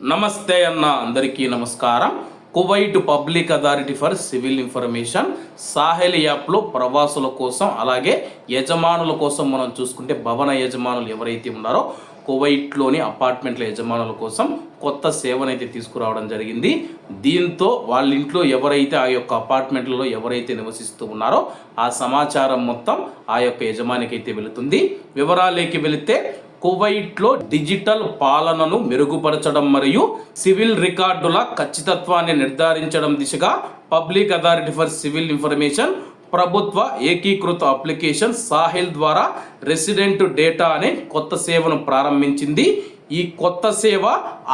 నమస్తే అన్న అందరికీ నమస్కారం. Kuwait public authority for civil information Sahel యాప్లో ప్రవాసుల కోసం అలాగే యజమానుల కోసం మనం చూసుకుంటే భవన యజమానులు ఎవరైతే ఉన్నారో కువైట్లోని అపార్ట్మెంట్ల యజమానుల కోసం కొత్త సేవనైతే తీసుకురావడం జరిగింది. దీంతో వాళ్ళ ఇంట్లో ఎవరైతే ఆ యొక్క అపార్ట్మెంట్లలో ఎవరైతే నివసిస్తూ ఉన్నారో ఆ సమాచారం మొత్తం ఆ యొక్క యజమానికి అయితే వెళుతుంది. వివరాలేకి వెళితే కువైట్లో డిజిటల్ పాలనను మెరుగుపరచడం మరియు సివిల్ రికార్డుల ఖచ్చితత్వాన్ని నిర్ధారించడం దిశగా public authority for civil information ప్రభుత్వ ఏకీకృత అప్లికేషన్ సాహిల్ ద్వారా రెసిడెంట్ డేటా అనే కొత్త సేవను ప్రారంభించింది. ఈ కొత్త సేవ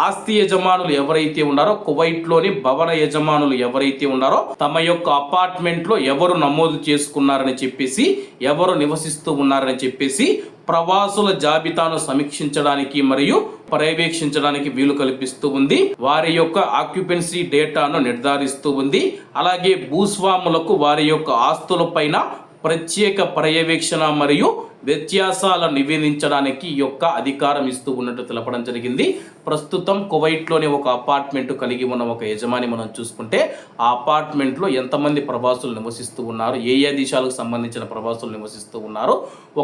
ఆస్తి యజమానులు ఎవరైతే ఉన్నారో కువైట్లోని భవన యజమానులు ఎవరైతే ఉన్నారో తమ యొక్క అపార్ట్మెంట్లో ఎవరు నమోదు చేసుకున్నారని చెప్పేసి ఎవరు నివసిస్తూ ఉన్నారని చెప్పేసి ప్రవాసుల జాబితాను సమీక్షించడానికి మరియు పర్యవేక్షించడానికి వీలు కల్పిస్తూ ఉంది. వారి యొక్క ఆక్యుపెన్సీ డేటాను నిర్ధారిస్తూ ఉంది. అలాగే భూస్వాములకు వారి యొక్క ఆస్తులపైన ప్రత్యేక పర్యవేక్షణ మరియు వ్యత్యాసాల నివేదించడానికి ఈ యొక్క అధికారం ఇస్తూ ఉన్నట్టు తెలపడం జరిగింది. ప్రస్తుతం కువైట్లోని ఒక అపార్ట్మెంట్ కలిగి ఉన్న ఒక యజమాని మనం చూసుకుంటే ఆ అపార్ట్మెంట్లో ఎంతమంది ప్రవాసులు నివసిస్తూ ఉన్నారు ఏ ఏ దేశాలకు సంబంధించిన ప్రవాసులు నివసిస్తూ ఉన్నారు.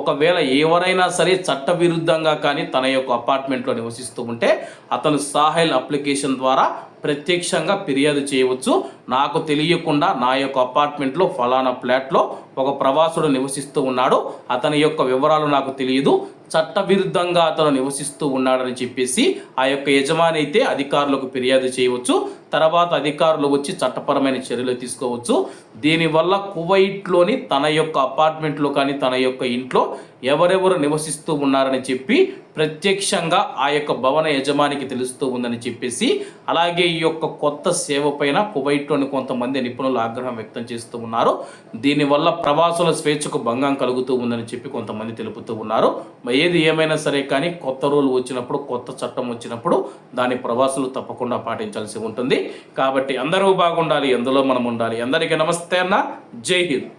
ఒకవేళ ఎవరైనా సరే చట్టవిరుద్ధంగా కానీ తన యొక్క అపార్ట్మెంట్లో నివసిస్తూ ఉంటే అతను సాహెల్ అప్లికేషన్ ద్వారా ప్రత్యక్షంగా ఫిర్యాదు చేయవచ్చు. నాకు తెలియకుండా నా యొక్క అపార్ట్మెంట్లో ఫలానా ఫ్లాట్లో ఒక ప్రవాసుడు నివసిస్తూ ఉన్నాడు అతని యొక్క వివరాలు నాకు తెలియదు. చట్టవిరుద్ధంగా అతను నివసిస్తూ ఉన్నాడని చెప్పేసి ఆ యొక్క యజమాని అయితే అధికారులకు ఫిర్యాదు చేయవచ్చు. తర్వాత అధికారులు వచ్చి చట్టపరమైన చర్యలు తీసుకోవచ్చు. దీనివల్ల కువైట్లోని తన యొక్క అపార్ట్మెంట్లో కానీ తన యొక్క ఇంట్లో ఎవరెవరు నివసిస్తూ ఉన్నారని చెప్పి ప్రత్యక్షంగా ఆ యొక్క భవన యజమానికి తెలుస్తూ ఉందని చెప్పేసి అలాగే ఈ యొక్క కొత్త సేవ పైన కువైట్లోని కొంతమంది నిపుణులు ఆగ్రహం వ్యక్తం చేస్తూ ఉన్నారు. దీనివల్ల ప్రవాసుల స్వేచ్ఛకు భంగం కలుగుతూ ఉందని చెప్పి కొంతమంది తెలుపుతూ ఉన్నారు. ఏది ఏమైనా సరే కానీ కొత్త రూల్ వచ్చినప్పుడు కొత్త చట్టం వచ్చినప్పుడు దాని ప్రవాసులు తప్పకుండా పాటించాల్సి ఉంటుంది. కాబట్టి అందరూ బాగుండాలి ఎందులో మనం ఉండాలి. అందరికీ నమస్తే అన్న జై హింద్